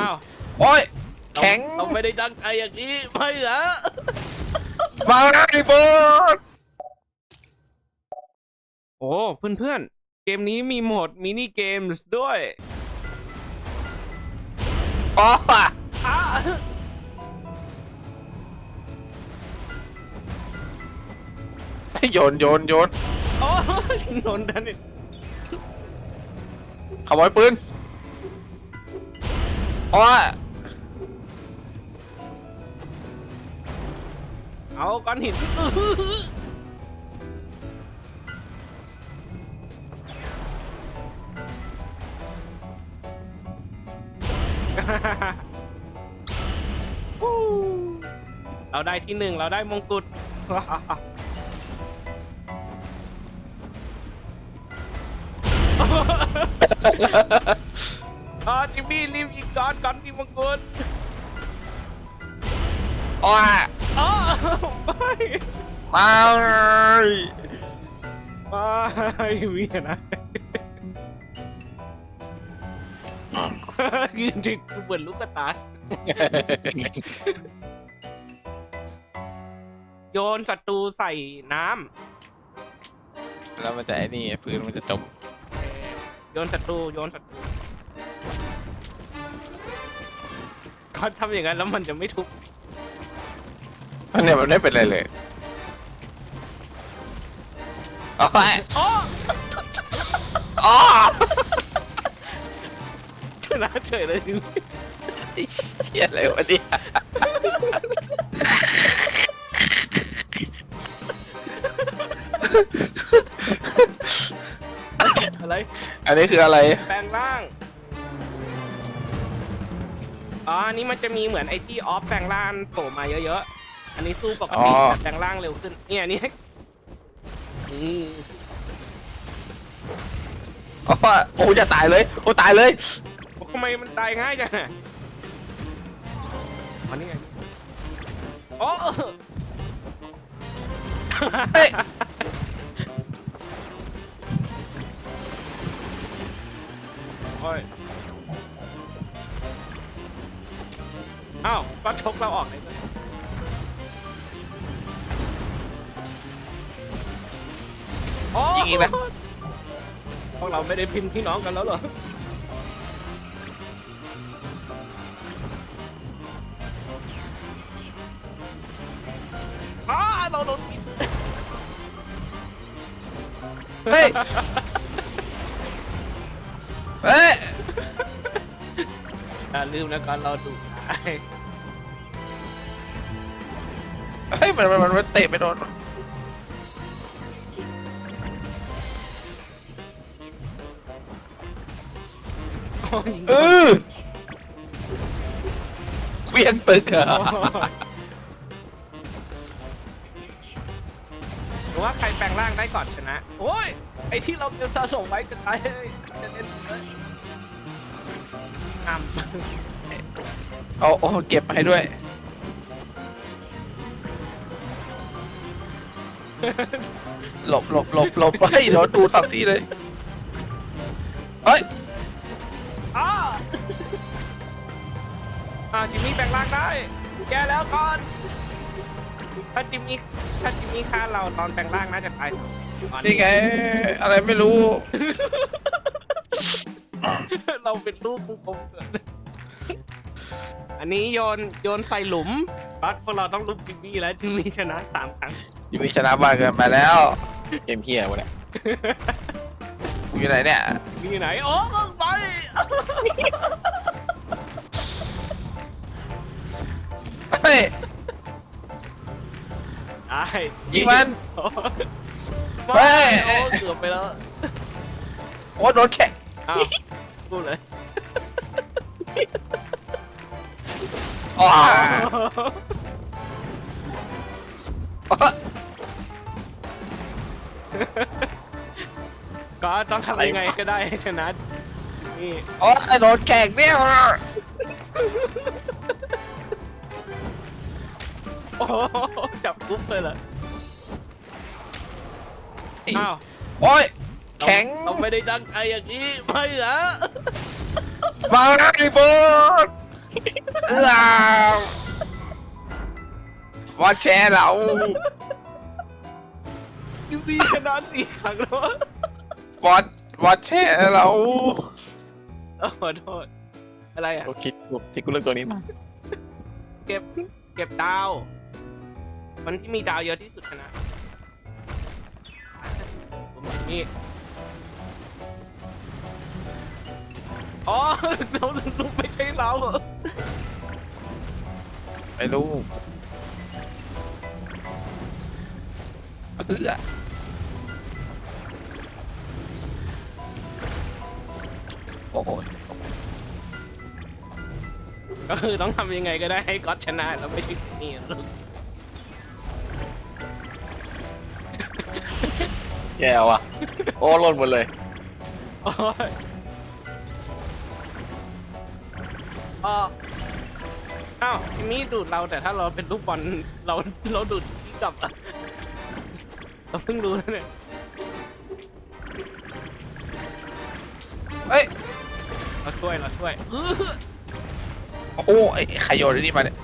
อ้าวโอ้ยแข็งเราเราไม่ได้ตั้งใจอย่างนี้ไม่นะมาแล้วดิเบิร์ดโอ้เพื่อนๆ เกมนี้มีโหมดมินิเกมส์ด้วยอ๋ออ้าโยนโยนโยนโอ้ชินนท์นั่นนี่ขโมยปืน อ๋อเอาก้อนหินเราได้ที่หนึ่งเราได้มงกุฎ อ๋อจิมมี่รีบยิงก่อนก่อนที่มงกุฎอ๋ออ๋อไม่มาเลยไม่มีนะยืนจิกเหมือนลูกกระตายโยนศัตรูใส่น้แล้วมันจะไอ้นี่ปืนมันจะจมำโยนศัตรูโยนศัตรู เขาทำอย่างนั้นแล้วมันจะไม่ทุบอันเนี้ยมันไม่เป็นไรเลยอ๋ออ๋ออ๋อชนะเฉยเลยจริงเฮียอะไรวะเนี่ยอะไร อันนี้คืออะไร แปลงร่าง อ๋ออันนี้มันจะมีเหมือนไอที่ออฟแปลงร่างโผล่มาเยอะๆ อันนี้สู้ปกติอ๋อ แต่แปลงร่างเร็วขึ้น เนี่ยอันนี้อืมอ๋อโอ้จะตายเลย โอ้ตายเลย ทำไมมันตายง่ายจังอะอ๋อนี่ไงโอ้ เฮ้ย ไม่ได้พิมพ์พี่น้องกันแล้วเหรออ้าเราโดนกินเฮ้ย เฮ้ย อย่าลืมนะก่อนเราดูได้เฮ้ยมันมันมันมันเตะไปโดน เออเควียงตึกอะหรือว่าใครแปลงร่างได้ก่อนชนะ โอ้ย ไอที่เราจะสะสมไว้จะตายเลยจะเล่นเลยอ้ำเอาเอาเก็บมาให้ด้วย หลบหลบหลบหลบเฮ้ยเดี๋ยวดูดสองทีเลย เฮ้ย อ่าจิมมี่แปลงร่างได้ แกแล้วก่อน ถ้าจิมมี่ถ้าจิมมี่ฆ่าเราตอนแปลงร่างน่าจะตายก่อนนี่ไง อะไรไม่รู้ เราเป็นลูกกลมๆเกินอันนี้โยนโยนใส่หลุมบัสพวกเราต้องลุกจิมมี่แล้วจิมมี่ชนะสามครั้ง ยูมีชนะบ้านเกินไปแล้ว เกมเฮียวะเนี่ยกูอยู่ไหนเนี่ย มีไหน โอ้ไป เฮ้ยได้ยิงมันโอ้เฮ้ไม่ยโอ้เกือบไปแล้วโอ้โดนแข่งอ้าวพูดเลยอ๋อก็ต้องทำยังไงก็ได้ให้ชนะนี่อ๋อโดนแข่งเนี่ย โอ้โหจับปุ๊บเลยเหรออ้าวโอ้ย แข็งเราไม่ได้ตั้งใจอย่างนี้ไม่เหรอไมาไอ้บอสเออบอสแชร์เรายูบีชนะสี่ครั้งแล้วบอสบอสแชร์เราเออขอโทษอะไรอะ กูคิดกูที่กูเลือกตัวนี้มา เก็บ เก็บดาว มันที่มีดาวเยอะที่สุดชนะผมมีมีดอ๋อเราลูกไม่ใช่เราไม่รู้เอื้อโอ้โหก็คือต้องทำยังไงก็ได้ให้ก๊อตชนะแล้วไม่ใช่นี่ลูก แย่ว่ะ โอ้หล่นหมดเลย โอ้ยอ๋ออ้าวทีนี้ดูดเราแต่ถ้าเราเป็นลูกบอลเราเราดูดที่กลับอะเราเพิ่งรู้นะเนี่ยเอ้ย เราช่วยเราช่วยโอ้ไอ้ใครโยนไอ้นี่มาเนี่ย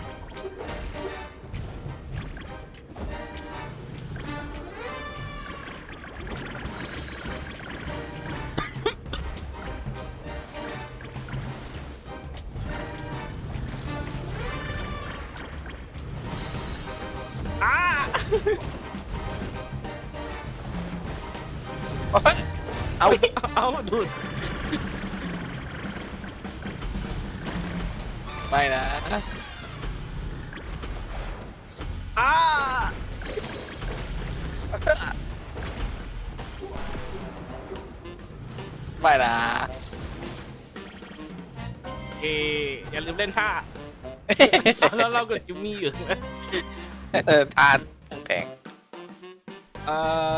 เอ้ยเอาเอาดูดไม่นะอ้าไม่นะเออย่าลืมเล่นท่า แล้วเรากับจิมมี่อยู่เออทานแพ งเอ่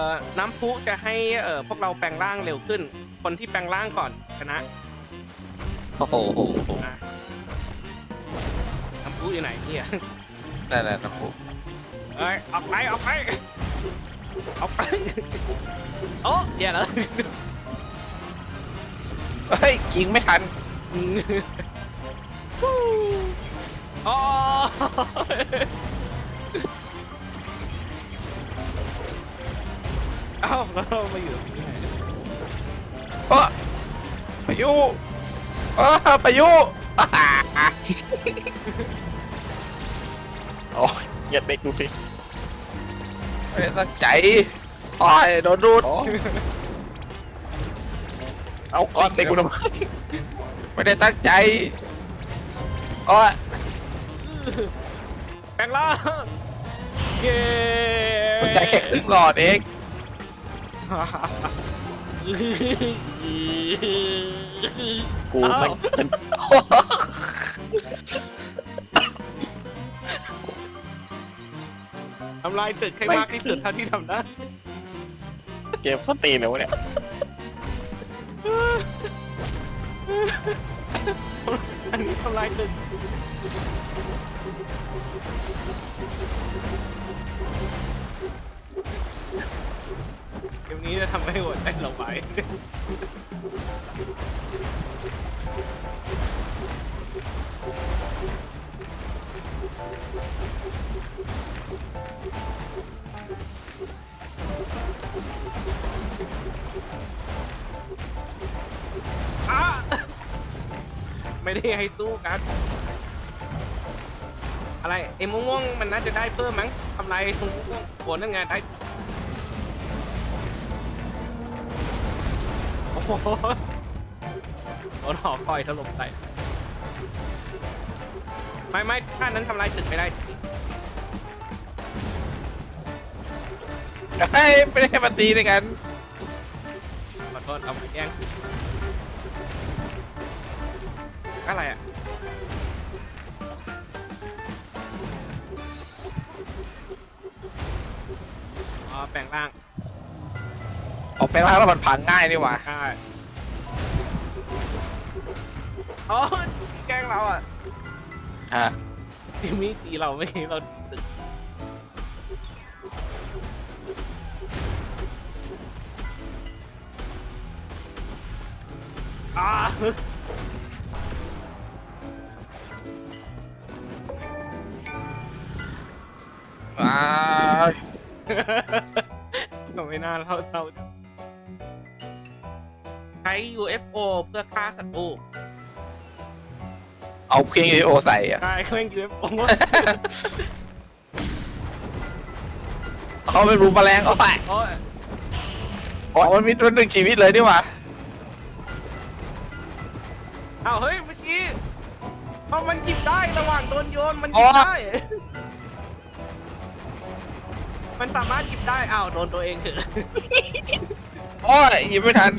อน้ำพุจะให้เอ่อพวกเราแปลงร่างเร็วขึ้น คนที่แปลงร่างก่อนชนะโอ้โหอะน้ำพุอยู่ไหนเนี่ยนั่นแหละน้ำพุเอ้ยออกไปออกไปออกไปโอ้เดี๋ยวแล้วเฮ้ยยิงไม่ทันโอ้ เอ้าแล้วเรามาอยู่ตรงนี้ไงเออพายุเออพายุโอ้ยอย่าเด็กดูสิไม่ได้ตั้งใจโอ้ยโดนดูดโอ้เอาก้อนเด็กกูทำไมไม่ได้ตั้งใจโอ้ยแปลงร่างเย้มันได้แค่ครึ่งหลอดเอง กูไม่เป็นทำลายตึกให้มากที่สุดเท่าที่ทำได้เกมสตรีนเลยวะเนี่ยอันนี้ทำลายตึก นี้จะทำให้หัวใจเราไหวอะไม่ได้ให้สู้กัน อะไรไอ้ม่วงๆมันน่าจะได้เพิ่มมั้งทำลายไอ้ม่วงๆโหนั่นไงได้ โอ้โหโดนหอคอยถล่มใส่ไม่ไม่ท่านั้นทำลายตึกไม่ได้เฮ้ยไม่ได้มาตีด้วยกัน ขอโทษเอาไปแย่งอะไรอะอ๋อแปลงร่าง แปลว่าเราผันง่ายนี่ว่าใช่อ๋อแกงเราอะฮะจิมีตีเราไม่เราตึกอ่าว้าวไม่น่าเล่าเศร้าจัง UFO เพื่อฆ่าศัตรูเอาเพลงโอใส่อะใช่เครื่อง UFO เขาไม่รู้แมลงเอาไปโอ้ยอ๋อมันมีตัวหนึ่งชีวิตเลยนี่หว่าอ้าวเฮ้ยเมื่อกี้พอมันหยิบได้ระหว่างโดนโยนมันหยิบได้ มันสามารถหยิบได้อ้าวโดนตัวเองเถอะ โอ้ยหยิบไม่ทัน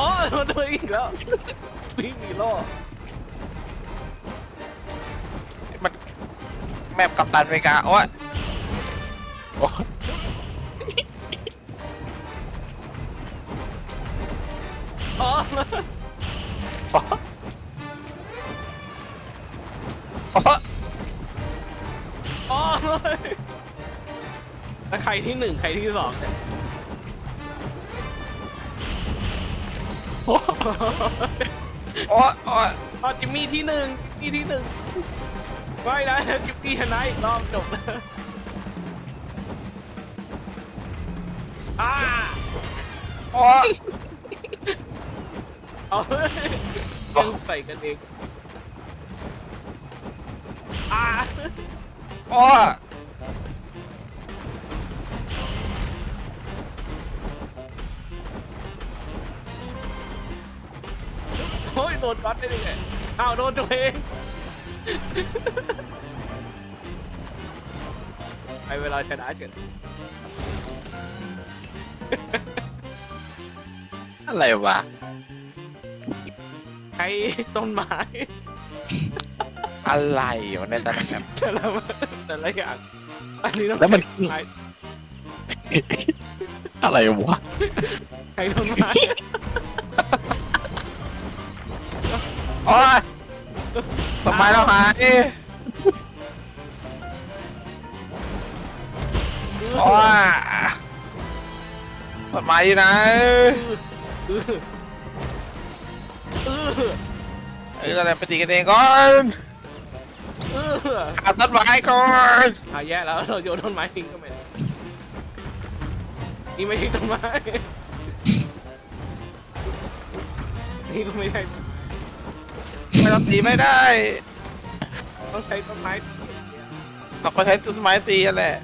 อ๋อโดนตัวอีกแล้ววิ่งหนีล่มันแมปกับตันอเมริกาโอ้ยโอ้ย แล้วใครที่หนึ่งใครที่สองเนี่ยโอ้ยโอ้ยโอ้ยอ๋อจิมมี่ที่หนึ่งจิมมี่ที่หนึ่งไม่นะจิมมี่ชนะอีกรอบจบแล้วอ่าโอ้ยเอาเฮ้ยยังใส่กันเองอ่าโอ้ อ้ยโดนก๊อตได้ยังไงอ้าวโดนตัวเองไปเวลาชนะเฉยอะไรวะใช้ต้นไม้อะไรวะเนี่ยแต่ละแมปแต่ละแต่ละอย่างอันนี้ต้องแล้วมัน ใช้อะไรวะใช้ต้นไม้ โอ้ยทำไมเราหายโอ้ยต้นไม้อยู่ไหนเออเออเอออะไรไปตีกันเองก่อนเออหาต้นไม้ก่อนเอาแย่แล้วเราโยนต้นไม้ทิ้งก็ไม่ได้นี่ไม่ใช่ต้นไม้นี่ก็ไม่ใช่ ไม่ต้องตีไม่ได้ต้องใช้ต้นไม้เราก็ใช้ต้นไม้ตีกันแหละ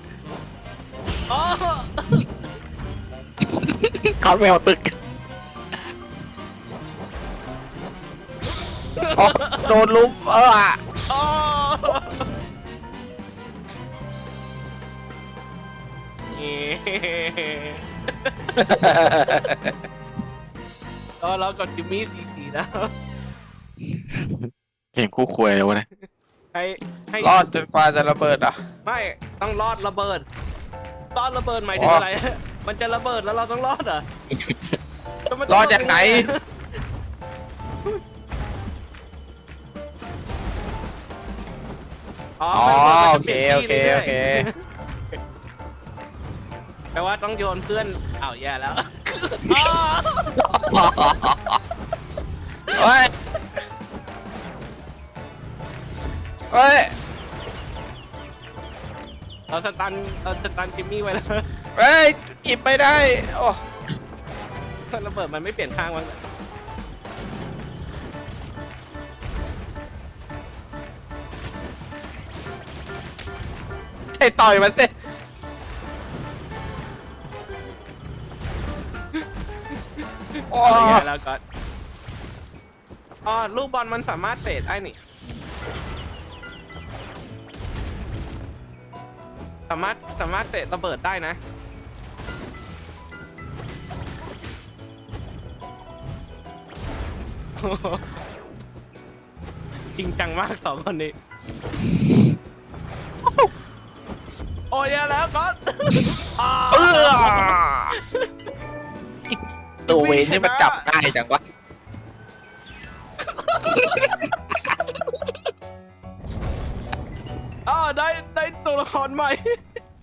อ๋อคาร์แมวตึกอ๋อโดนลุมเอออะอ๋อเย้ก็เรากับจิมมี่สีสีแล้ว เกมคู่ควรเลยวะเนี่ยให้ให้รอดจนกว่าจะระเบิดอะ ไม่ต้องรอดระเบิดรอดระเบิดหมายถึงอ๋อออะไร มันจะระเบิดแล้วเราต้องรอดเหรอแล้วมันรอดจากไหน อ๋ออ๋อมันโอเคโอเคโอเค แปลว่าต้องโยนเพื่อนอ้าวแย่แล้วอ๋อเฮ้ย เฮ้ยเราสตันเราสตันจิมมี่ไว้แล้วเฮ้ยหยิบไม่ได้โอ้ระเบิดมันไม่เปลี่ยนข้างมั้งไอ้ต่อยมันสิโอ้อ๋อแย่แล้วก็อ๋อลูกบอลมันสามารถเตะได้นี่ สามารถสามารถเตะระเบิดได้นะ จริงจังมากสองคนนี้ โอ้ยแย่แล้วก็อ่าเออตัวเวนนี่มันจับง่ายจังวะ อนได้ได้ตัวละครใหม่